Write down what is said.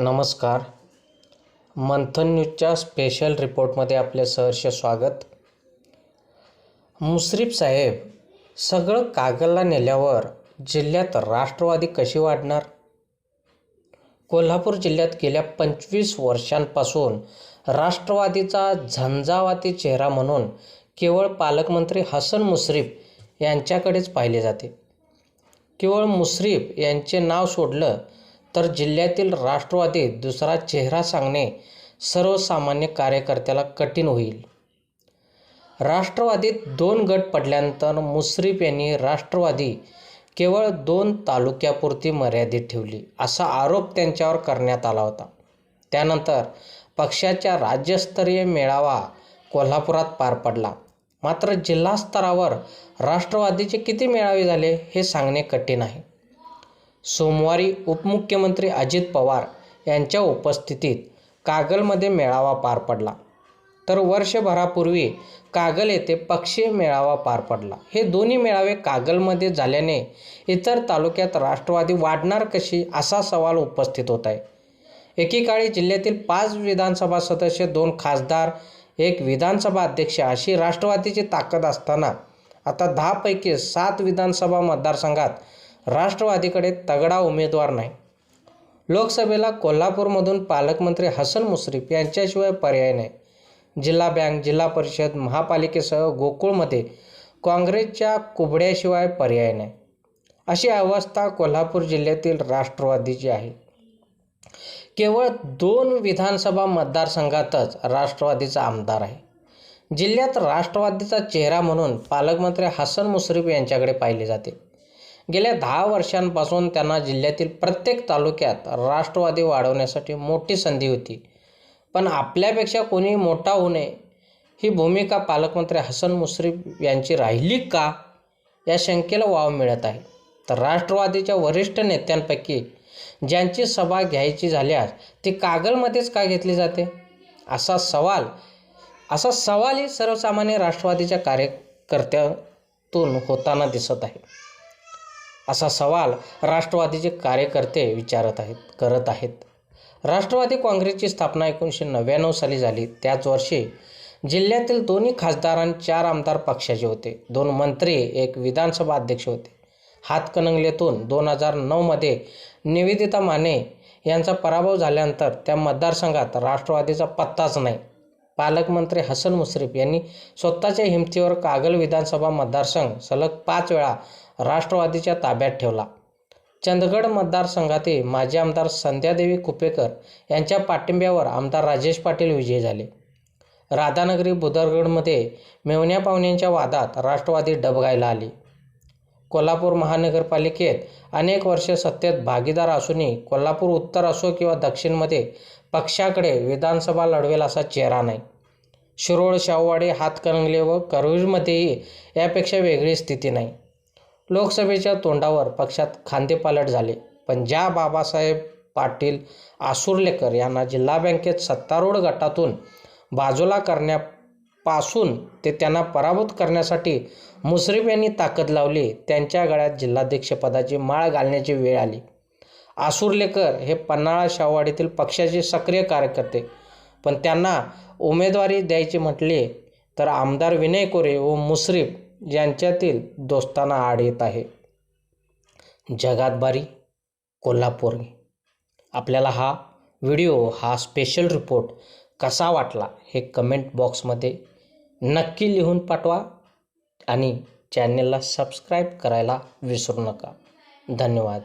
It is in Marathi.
नमस्कार. मंथन न्यूजच्या स्पेशल रिपोर्टमध्ये आपले सहर्ष स्वागत. मुश्रीफ साहेब सगळं कागलला नेल्यावर जिल्ह्यात राष्ट्रवादी कशी वाढणार? कोल्हापूर जिल्ह्यात गेल्या पंचवीस वर्षांपासून राष्ट्रवादीचा झंझावाती चेहरा म्हणून केवळ पालकमंत्री हसन मुश्रीफ यांच्याकडेच पाहिले जाते. केवळ मुश्रीफ यांचे नाव सोडलं तर जिल्ह्यातील राष्ट्रवादीत दुसरा चेहरा सांगणे सर्वसामान्य कार्यकर्त्याला कठीण होईल. राष्ट्रवादीत दोन गट पडल्यानंतर मुश्रीफ यांनी राष्ट्रवादी केवळ दोन तालुक्यापुरती मर्यादित ठेवली असा आरोप त्यांच्यावर करण्यात आला होता. त्यानंतर पक्षाच्या राज्यस्तरीय मेळावा कोल्हापुरात पार पडला. मात्र जिल्हा स्तरावर राष्ट्रवादीचे किती मेळावे झाले हे सांगणे कठीण आहे. सोमवारी उपमुख्यमंत्री अजित पवार यांच्या उपस्थितीत कागलमध्ये मेळावा पार पडला. तर वर्षभरापूर्वी कागल येथे पक्षी मेळावा पार पडला. हे दोन्ही मेळावे कागलमध्ये झाल्याने इतर तालुक्यात राष्ट्रवादी वाढणार कशी असा सवाल उपस्थित होत आहे. एकेकाळी जिल्ह्यातील पाच विधानसभा सदस्य दोन खासदार एक विधानसभा अध्यक्ष अशी राष्ट्रवादीची ताकद असताना आता दहापैकी सात विधानसभा मतदारसंघात राष्ट्रवादीकडे तगडा उमेदवार नाही. लोकसभेला कोल्हापूरमधून पालकमंत्री हसन मुश्रीफ यांच्याशिवाय पर्याय नाही. जिल्हा बँक जिल्हा परिषद महापालिकेसह गोकुळमध्ये काँग्रेसच्या कुबड्याशिवाय पर्याय नाही. अशी अवस्था कोल्हापूर जिल्ह्यातील राष्ट्रवादीची आहे. केवळ दोन विधानसभा मतदारसंघातच राष्ट्रवादीचा आमदार आहे. जिल्ह्यात राष्ट्रवादीचा चेहरा म्हणून पालकमंत्री हसन मुश्रीफ यांच्याकडे पाहिले जाते. गेल्या दहा वर्षांपासून त्यांना जिल्ह्यातील प्रत्येक तालुक्यात राष्ट्रवादी वाढवण्यासाठी मोठी संधी होती. पण आपल्यापेक्षा कोणी मोठा होऊ नये ही भूमिका पालकमंत्री हसन मुश्रीफ यांची राहिली का? या शंकेला वाव मिळत आहे. तर राष्ट्रवादीच्या वरिष्ठ नेत्यांपैकी ज्यांची सभा घ्यायची झाल्यास ती कागलमध्येच का घेतली जाते? असा सवाल असा सवालही सर्वसामान्य राष्ट्रवादीच्या कार्यकर्त्यातून होताना दिसत आहे. असा सवाल राष्ट्रवादीचे कार्यकर्ते विचारत आहेत करत आहेत. राष्ट्रवादी काँग्रेसची स्थापना एकोणीसशे नव्याण्णव साली झाली. त्याच वर्षी जिल्ह्यातील दोन्ही खासदार आणि चार आमदार पक्षाचे होते. दोन मंत्री एक विधानसभा अध्यक्ष होते. हातकणंगलेतून दोन हजार नऊमध्ये निवेदिता माने यांचा पराभव झाल्यानंतर त्या मतदारसंघात राष्ट्रवादीचा पत्ताच नाही. पालकमंत्री हसन मुश्रीफ यांनी स्वतःच्या हिमतीवर कागल विधानसभा मतदारसंघ सलग पाच वेळा राष्ट्रवादीच्या ताब्यात ठेवला. चंदगड मतदारसंघातील माजी आमदार संध्यादेवी कुपेकर यांच्या पाठिंब्यावर आमदार राजेश पाटील विजयी झाले. राधानगरी बुदरगडमध्ये मेवण्या पाहुण्यांच्या वादात राष्ट्रवादी डबगायला आली. कोल्हापूर महानगरपालिकेत अनेक वर्षे सत्तेत भागीदार असूनही कोल्हापूर उत्तर असो किंवा दक्षिणमध्ये पक्षाकडे विधानसभा लढवेल असा चेहरा नाही. शिरोळ शाहूवाडी हातकणंगले व करवीरमध्येही यापेक्षा वेगळी स्थिती नाही. लोकसभेच्या तोंडावर पक्षात खांदेपालट झाले. पण ज्या बाबासाहेब पाटील आसुर्लेकर यांना जिल्हा बँकेत सत्तारूढ गटातून बाजूला पासून ते त्यांना पराभूत करण्यासाठी मुश्रीफ यांनी ताकद लावली. त्यांच्या गळ्यात जिल्हाध्यक्षपदाची माळ घालण्याची वेळ आली. आसुर्लेकर हे पन्हाळा शाहवाडीतील पक्षाचे सक्रिय कार्यकर्ते. पण त्यांना उमेदवारी द्यायची म्हटले तर आमदार विनय कोरे व मुश्रीफ यांच्यातील दोस्ताना आड येत आहे. जगात बारी कोल्हापूर. आपल्याला हा व्हिडिओ हा स्पेशल रिपोर्ट कसा वाटला हे कमेंट बॉक्समध्ये नक्की लिहून पाठवा आणि चॅनेलला सबस्क्राईब करायला विसरू नका. धन्यवाद.